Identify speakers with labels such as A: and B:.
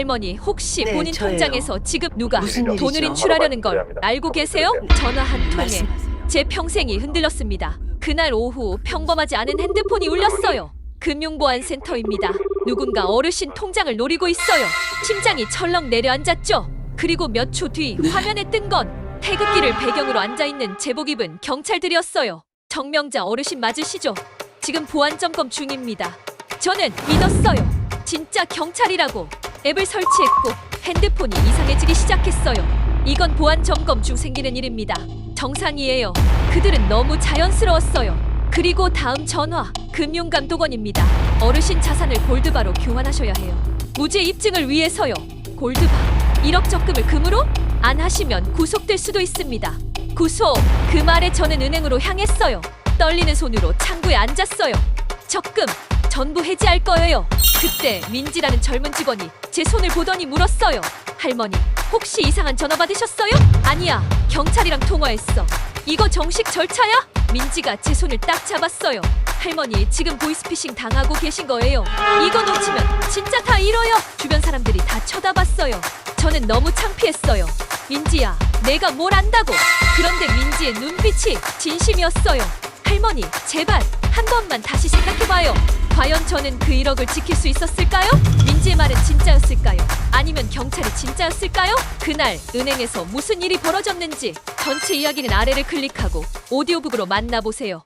A: 할머니 혹시
B: 네,
A: 본인
B: 저예요.
A: 통장에서 지금 누가
B: 무슨
A: 돈을
B: 일이죠?
A: 인출하려는 걸. 알고 계세요? 전화 한 통에
B: 말씀하세요.
A: 제 평생이 흔들렸습니다. 그날 오후 평범하지 않은 핸드폰이 울렸어요. 금융보안센터입니다. 누군가 어르신 통장을 노리고 있어요. 심장이 철렁 내려앉았죠. 그리고 몇 초 뒤 화면에 뜬 건 태극기를 배경으로 앉아 있는 제복 입은 경찰들이었어요. 정명자 어르신 맞으시죠? 지금 보안 점검 중입니다. 저는 믿었어요. 진짜 경찰이라고 앱을 설치했고 핸드폰이 이상해지기 시작했어요. 이건 보안 점검 중 생기는 일입니다. 정상이에요. 그들은 너무 자연스러웠어요. 그리고 다음 전화 금융감독원입니다. 어르신 자산을 골드바로 교환하셔야 해요. 무죄 입증을 위해서요. 골드바 1억 적금을 금으로 안 하시면 구속될 수도 있습니다. 구속 그 말에 저는 은행으로 향했어요. 떨리는 손으로 창구에 앉았어요. 적금 전부 해지할 거예요. 그때 민지라는 젊은 직원이 제 손을 보더니 물었어요. 할머니, 혹시 이상한 전화 받으셨어요? 아니야, 경찰이랑 통화했어. 이거 정식 절차야? 민지가 제 손을 딱 잡았어요. 할머니, 지금 보이스피싱 당하고 계신 거예요. 이거 놓치면 진짜 다 잃어요. 주변 사람들이 다 쳐다봤어요. 저는 너무 창피했어요. 민지야, 내가 뭘 안다고? 그런데 민지의 눈빛이 진심이었어요. 할머니, 제발 한 번만 다시 생각해봐요. 과연 저는 그 1억을 지킬 수 있었을까요? 민지의 말은 진짜였을까요? 아니면 경찰이 진짜였을까요? 그날 은행에서 무슨 일이 벌어졌는지 전체 이야기는 아래를 클릭하고 오디오북으로 만나보세요.